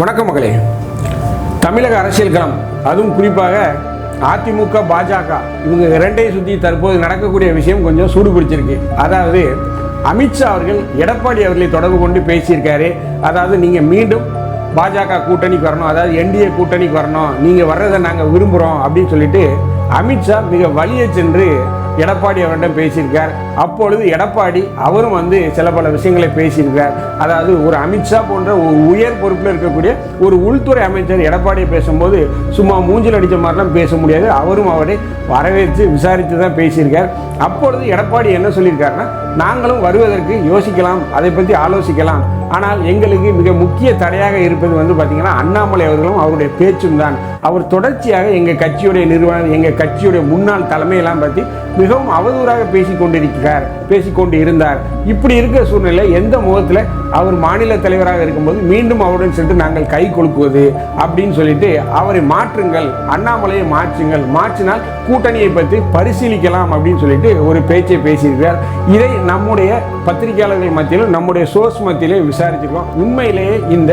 வணக்கம் மகளே. தமிழக அரசியல் களம் அதுவும் குறிப்பாக அதிமுக பாஜக இவங்க ரெண்டையும் சுற்றி தற்போது நடக்கக்கூடிய விஷயம் கொஞ்சம் சூடு பிடிச்சிருக்கு. அதாவது அமித்ஷா அவர்கள் எடப்பாடி அவர்களை தொடர்பு கொண்டு பேசியிருக்காரு. அதாவது நீங்கள் மீண்டும் பாஜக கூட்டணிக்கு வரணும் அதாவது என்டிஏ கூட்டணிக்கு வரணும் நீங்கள் வர்றதை நாங்கள் விரும்புகிறோம் அப்படின்னு சொல்லிட்டு அமித்ஷா மிக வலிய சென்று எடப்பாடி அவரிடம் பேசியிருக்கார். அப்பொழுது எடப்பாடி அவரும் வந்து சில பல விஷயங்களை பேசியிருக்கார். அதாவது ஒரு அமித்ஷா போன்ற ஒரு உயர் பொறுப்பில் இருக்கக்கூடிய ஒரு உள்துறை அமைச்சர் எடப்பாடியை பேசும்போது சும்மா மூஞ்சில் அடித்த மாதிரிலாம் பேச முடியாது. அவரும் அவரை வரவேற்று விசாரித்து தான் பேசியிருக்கார். அப்பொழுது எடப்பாடி என்ன சொல்லியிருக்காருன்னா நாங்களும் வருவதற்கு யோசிக்கலாம். அதை பற்றி ஆலோசிக்கலாம். ஆனால் எங்களுக்கு மிக முக்கிய தடையாக இருப்பது வந்து பார்த்தீங்கன்னா அண்ணாமலை அவர்களும் அவருடைய பேச்சும் தான். அவர் தொடர்ச்சியாக எங்கள் கட்சியுடைய நிறுவனர் எங்கள் கட்சியுடைய முன்னாள் தலைமையெல்லாம் பற்றி மிகவும் அவதூறாக பேசிக் கொண்டிருக்கிறார் பேசிக்கொண்டு இருந்தார். இப்படி இருக்கிற சூழ்நிலை எந்த முகத்தில் அவர் மாநில தலைவராக இருக்கும்போது மீண்டும் அவருடன் சென்று நாங்கள் கை கொடுக்குவது அப்படின்னு சொல்லிட்டு அவரை மாற்றுங்கள் அண்ணாமலையை மாற்றுங்கள் மாற்றினால் கூட்டணியை பற்றி பரிசீலிக்கலாம் அப்படின்னு சொல்லிட்டு ஒரு பேச்சை பேசியிருக்கிறார். இதை நம்முடைய பத்திரிகையாளர்கள் மத்தியிலும் நம்முடைய சோர்ஸ் மத்தியிலும் விசாரிச்சிருக்கோம் உண்மையிலேயே இந்த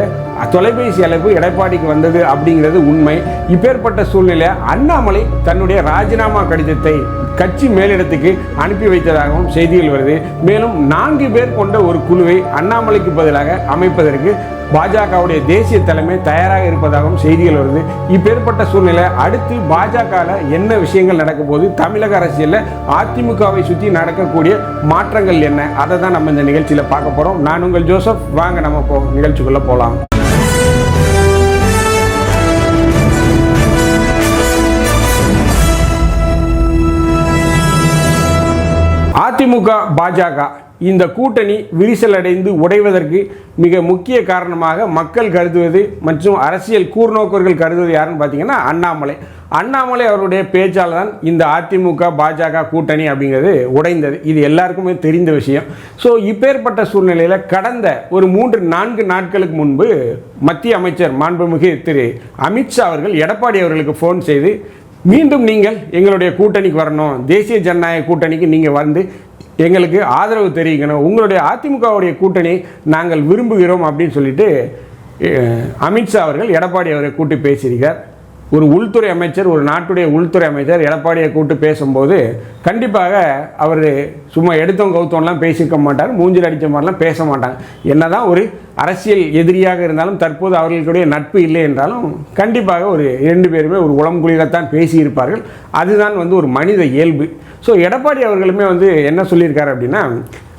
தொலைபேசி அழைப்பு எடப்பாடிக்கு வந்தது அப்படிங்கிறது உண்மை. இப்பேற்பட்ட சூழ்நிலை அண்ணாமலை தன்னுடைய ராஜினாமா கடிதத்தை கட்சி மேலிடத்துக்கு அனுப்பி வைத்ததாகவும் செய்திகள் வருது. மேலும் நான்கு பேர் கொண்ட ஒரு குழுவை அண்ணாமலைக்கு பதிலாக அமைப்பதற்கு பாஜகவுடைய தேசிய தலைமை தயாராக இருப்பதாகவும் செய்திகள் வருது. இப்பேற்பட்ட சூழ்நிலை அடுத்து பாஜகவில் என்ன விஷயங்கள் நடக்க போது தமிழக அரசியலில் அதிமுகவை சுற்றி நடக்கக்கூடிய மாற்றங்கள் என்ன? அதை தான் நம்ம இந்த நிகழ்ச்சியில் பார்க்க போகிறோம் நான் உங்கள் ஜோசப். வாங்க நம்ம போ நிகழ்ச்சிக்குள்ளே போகலாம் அதிமுக பாஜக இந்த கூட்டணி விரிசல் அடைந்து உடைவதற்கு மிக முக்கிய காரணமாக மக்கள் கருதுவது மற்றும் அரசியல் கூர்நோக்கர்கள் கருதுவது யாருன்னு பார்த்தீங்கன்னா அண்ணாமலை. அண்ணாமலை அவருடைய பேச்சால் தான் இந்த அதிமுக பாஜக கூட்டணி அப்படிங்கிறது உடைந்தது. இது எல்லாருக்குமே தெரிந்த விஷயம். ஸோ இப்பேற்பட்ட சூழ்நிலையில் கடந்த ஒரு மூன்று நான்கு நாட்களுக்கு முன்பு மத்திய அமைச்சர் மாண்புமிகு திரு அமித்ஷா அவர்கள் எடப்பாடி அவர்களுக்கு ஃபோன் செய்து மீண்டும் நீங்கள் எங்களுடைய கூட்டணிக்கு வரணும். தேசிய ஜனநாயக கூட்டணிக்கு நீங்கள் வந்து எங்களுக்கு ஆதரவு தெரிவிக்கணும். உங்களுடைய அதிமுகவுடைய கூட்டணி நாங்கள் விரும்புகிறோம் அப்படின்னு சொல்லிட்டு அமித்ஷா அவர்கள் எடப்பாடி அவரை கூட்டி பேசியிருக்கார். ஒரு உள்துறை அமைச்சர் ஒரு நாட்டுடைய உள்துறை அமைச்சர் எடப்பாடியை கூட்டு பேசும்போது கண்டிப்பாக அவர் சும்மா எடுத்தோம் கவுத்தோம்லாம் பேசியிருக்க மாட்டார் மூஞ்சில் அடித்த மாதிரிலாம் பேச மாட்டாங்க. என்னதான் ஒரு அரசியல் எதிரியாக இருந்தாலும் தற்போது அவர்களுடைய நட்பு இல்லை என்றாலும் கண்டிப்பாக ஒரு இரண்டு பேருமே ஒரு உளம்குளிரத்தான் பேசியிருப்பார்கள். அதுதான் வந்து ஒரு மனித இயல்பு. ஸோ எடப்பாடி அவர்களுமே வந்து என்ன சொல்லியிருக்காரு அப்படின்னா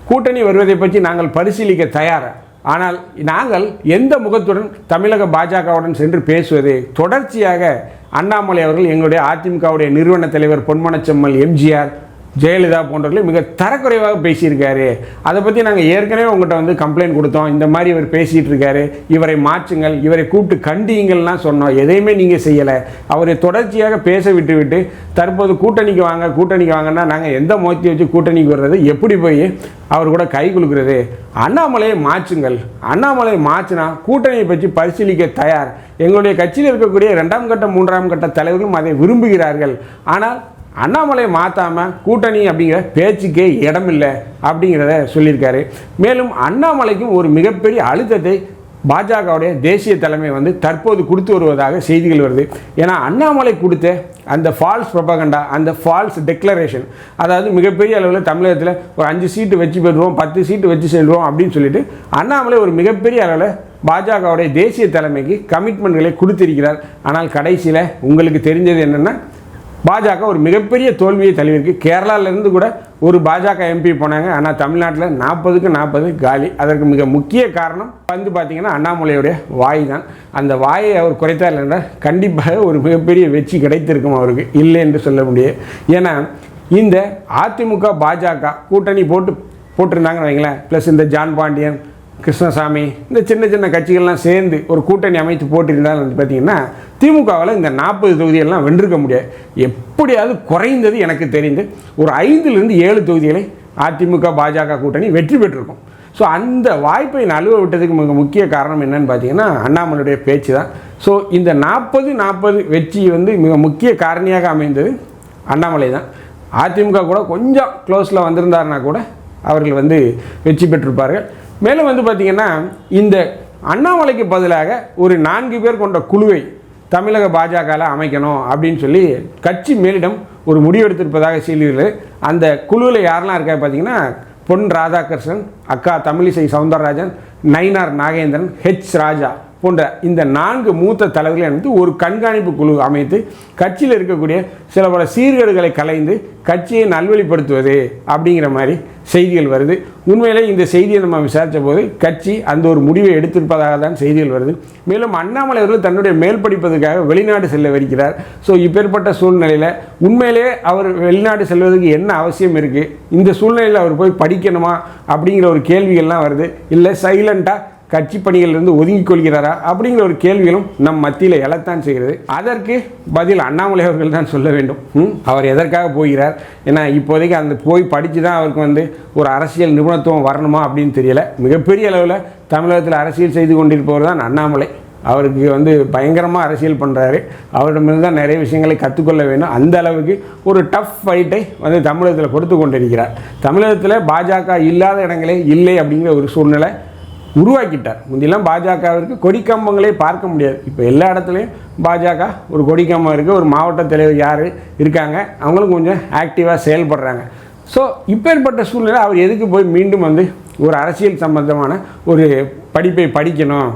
கூட்டணி வருவதை பற்றி நாங்கள் பரிசீலிக்க தயார்? ஆனால் நாங்கள் எந்த முகத்துடன் தமிழக பாஜகவுடன் சென்று பேசுவது? தொடர்ச்சியாக அண்ணாமலை அவர்கள் எங்களுடைய அதிமுகவுடைய நிறுவன தலைவர் பொன்மனச்செம்மல் எம்ஜிஆர் ஜெயலலிதா போன்றவர்களை மிக தரக்குறைவாக பேசியிருக்காரு. அதை பற்றி நாங்கள் ஏற்கனவே உங்கள்கிட்ட வந்து கம்ப்ளைண்ட் கொடுத்தோம். இந்த மாதிரி இவர் பேசிகிட்டு இருக்காரு. இவரை மாற்றுங்கள் இவரை கூப்பிட்டு கண்டியுங்கள்லாம் சொன்னோம். எதையுமே நீங்கள் செய்யலை. அவரை தொடர்ச்சியாக பேச விட்டு விட்டு தற்போது கூட்டணிக்கு வாங்க கூட்டணிக்கு வாங்கன்னா நாங்கள் எந்த முகத்தை வச்சு கூட்டணிக்கு வர்றது எப்படி போய் அவர் கூட கை குலுக்கிறது? அண்ணாமலையை மாற்றுங்கள். அண்ணாமலையை மாற்றினா கூட்டணியை பற்றி பரிசீலிக்க தயார். எங்களுடைய கட்சியில் இருக்கக்கூடிய ரெண்டாம் கட்ட மூன்றாம் கட்ட தலைவர்களும் அதை விரும்புகிறார்கள். ஆனால் அண்ணாமலை மாற்றாமல் கூட்டணி அப்படிங்கிற பேச்சுக்கே இடமில்லை அப்படிங்கிறத சொல்லியிருக்காரு. மேலும் அண்ணாமலைக்கும் ஒரு மிகப்பெரிய அழுத்தத்தை பாஜகவுடைய தேசிய தலைமை வந்து தற்போது கொடுத்து வருவதாக செய்திகள் வருது. ஏன்னா அண்ணாமலை கொடுத்த அந்த ஃபால்ஸ் ப்ரொபகண்டா அந்த ஃபால்ஸ் டெக்ளரேஷன் அதாவது மிகப்பெரிய அளவில் தமிழகத்தில் ஒரு அஞ்சு சீட்டு வச்சு பெறுவோம் பத்து சீட்டு வச்சு செல்வோம் அப்படின்னு சொல்லிட்டு அண்ணாமலை ஒரு மிகப்பெரிய அளவில் பாஜகவுடைய தேசிய தலைமைக்கு கமிட்மெண்ட்களை கொடுத்திருக்கிறார். ஆனால் கடைசியில் உங்களுக்கு தெரிஞ்சது என்னென்னா பாஜக ஒரு மிகப்பெரிய தோல்வியை தழுவிருக்கு கேரளாவிலேருந்து கூட ஒரு பாஜக எம்பி போனாங்க. ஆனால் தமிழ்நாட்டில் நாற்பதுக்கு நாற்பது காலி. அதற்கு மிக முக்கிய காரணம் வந்து பார்த்தீங்கன்னா அண்ணாமலையுடைய வாய் தான் அந்த வாயை அவர் குறைத்தார் என்றால் கண்டிப்பாக ஒரு மிகப்பெரிய வெற்றி கிடைத்திருக்கும் அவருக்கு. இல்லை என்று சொல்ல முடியாது. ஏன்னா இந்த அதிமுக பாஜக கூட்டணி போட்டு போட்டிருந்தாங்கன்னு வைங்களேன். ப்ளஸ் இந்த ஜான் பாண்டியன் கிருஷ்ணசாமி இந்த சின்ன சின்ன கட்சிகள்லாம் சேர்ந்து ஒரு கூட்டணி அமைத்து போட்டிருந்தால் வந்து பார்த்தீங்கன்னா திமுகவில் இந்த நாற்பது தொகுதியெல்லாம் வென்றிருக்க முடியாது. எப்படியாவது குறைந்தது எனக்கு தெரிந்து ஒரு ஐந்துலேருந்து ஏழு தொகுதிகளை அதிமுக பாஜக கூட்டணி வெற்றி பெற்றிருக்கும். ஸோ அந்த வாய்ப்பை நழுவ விட்டதுக்கு மிக முக்கிய காரணம் என்னன்னு பார்த்தீங்கன்னா அண்ணாமலையுடைய பேச்சு தான் ஸோ இந்த நாற்பது நாற்பது வெற்றி வந்து மிக முக்கிய காரணியாக அமைந்தது அண்ணாமலை தான் அதிமுக கூட கொஞ்சம் க்ளோஸில் வந்திருந்தாருன்னா கூட அவர்கள் வந்து வெற்றி பெற்றிருப்பார்கள். மேலும் வந்து பார்த்திங்கன்னா இந்த அண்ணாமலைக்கு பதிலாக ஒரு நான்கு பேர் கொண்ட குழுவை தமிழக பாஜகவில் அமைக்கணும் அப்படின்னு சொல்லி கட்சி மேலிடம் ஒரு முடிவெடுத்திருப்பதாக செய்திகள் அந்த குழுவில் யாரெல்லாம் இருக்கா பார்த்தீங்கன்னா பொன் ராதாகிருஷ்ணன் அக்கா தமிழிசை சவுந்தரராஜன் நயினார் நாகேந்திரன் ஹெச் ராஜா. போன்ற இந்த நான்கு மூத்த தலைவர்களை வந்து ஒரு கண்காணிப்பு குழு அமைத்து கட்சியில் இருக்கக்கூடிய சில பல சீர்கேடுகளை கலைந்து கட்சியை நல்வழிப்படுத்துவது அப்படிங்கிற மாதிரி செய்திகள் வருது. உண்மையிலே இந்த செய்தியை நம்ம விசாரித்த போது கட்சி அந்த ஒரு முடிவை எடுத்திருப்பதாக தான் செய்திகள் வருது. மேலும் அண்ணாமலை அவர்கள் தன்னுடைய மேல் படிப்பதற்காக வெளிநாடு செல்ல வருகிறார். ஸோ இப்பேற்பட்ட சூழ்நிலையில் உண்மையிலே அவர் வெளிநாடு செல்வதற்கு என்ன அவசியம் இருக்குது இந்த சூழ்நிலையில் அவர் போய் படிக்கணுமா? அப்படிங்கிற ஒரு கேள்விகள்லாம் வருது. இல்லை சைலண்ட்டாக கட்சி பணிகளிலிருந்து ஒதுங்கிக் கொள்கிறாரா அப்படிங்கிற ஒரு கேள்விகளும் நம் மத்தியில் எழத்தான் செய்கிறது. அதற்கு பதில் அண்ணாமலை அவர்கள் தான் சொல்ல வேண்டும். ம், அவர் எதற்காக போகிறார்? ஏன்னா இப்போதைக்கு அந்த போய் படித்து தான் அவருக்கு வந்து ஒரு அரசியல் நிபுணத்துவம் வரணுமா அப்படின்னு தெரியல. மிகப்பெரிய அளவில் தமிழகத்தில் அரசியல் செய்து கொண்டிருப்பவர் தான் அண்ணாமலை. அவருக்கு வந்து பயங்கரமாக அரசியல் பண்ணுறாரு அவரிடமிருந்து தான் நிறைய விஷயங்களை கற்றுக்கொள்ள வேண்டும். அந்த அளவுக்கு ஒரு டஃப் ஃபைட்டை வந்து தமிழகத்தில் கொடுத்து கொண்டிருக்கிறார். தமிழகத்தில் பாஜக இல்லாத இடங்களே இல்லை அப்படிங்கிற ஒரு சூழ்நிலை உருவாக்கிட்டார். முந்தியெல்லாம் பாஜகவிற்கு கொடிக்கம்பங்களே பார்க்க முடியாது. இப்போ எல்லா இடத்துலையும் பாஜக ஒரு கொடிக்கம்பம் இருக்குது ஒரு மாவட்ட தலைவர் யார் இருக்காங்க அவங்களும் கொஞ்சம் ஆக்டிவாக செயல்படுறாங்க. ஸோ இப்பேற்பட்ட சூழ்நிலை அவர் எதுக்கு போய் மீண்டும் வந்து ஒரு அரசியல் சம்பந்தமான ஒரு படிப்பை படிக்கணும்?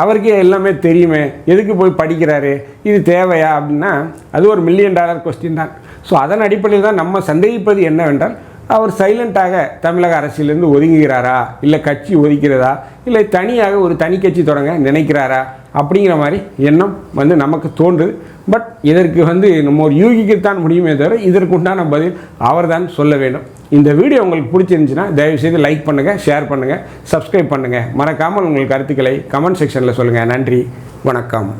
அவருக்கே எல்லாமே தெரியுமே. எதுக்கு போய் படிக்கிறாரு? இது தேவையா? அப்படின்னா அது ஒரு மில்லியன் டாலர் கொஸ்டின் தான். ஸோ அதன் அடிப்படையில் தான் நம்ம சந்தேகிப்பது என்னவென்றால் அவர் சைலண்ட்டாக தமிழக அரசியலிருந்து ஒதுங்குகிறாரா? இல்லை கட்சி ஒதுக்கிறதா? இல்லை தனியாக ஒரு தனி கட்சி தொடங்க நினைக்கிறாரா? அப்படிங்கிற மாதிரி எண்ணம் வந்து நமக்கு தோன்றுது. பட் இதற்கு வந்து நம்ம ஒரு யூகிக்கத்தான் முடியுமே தவிர இதற்குண்டான பதில் அவர் தான் சொல்ல வேண்டும். இந்த வீடியோ உங்களுக்கு பிடிச்சிருந்துச்சுன்னா தயவுசெய்து லைக் பண்ணுங்கள் ஷேர் பண்ணுங்கள் சப்ஸ்கிரைப் பண்ணுங்கள் மறக்காமல் உங்கள் கருத்துக்களை கமெண்ட் செக்ஷனில் சொல்லுங்கள் நன்றி வணக்கம்.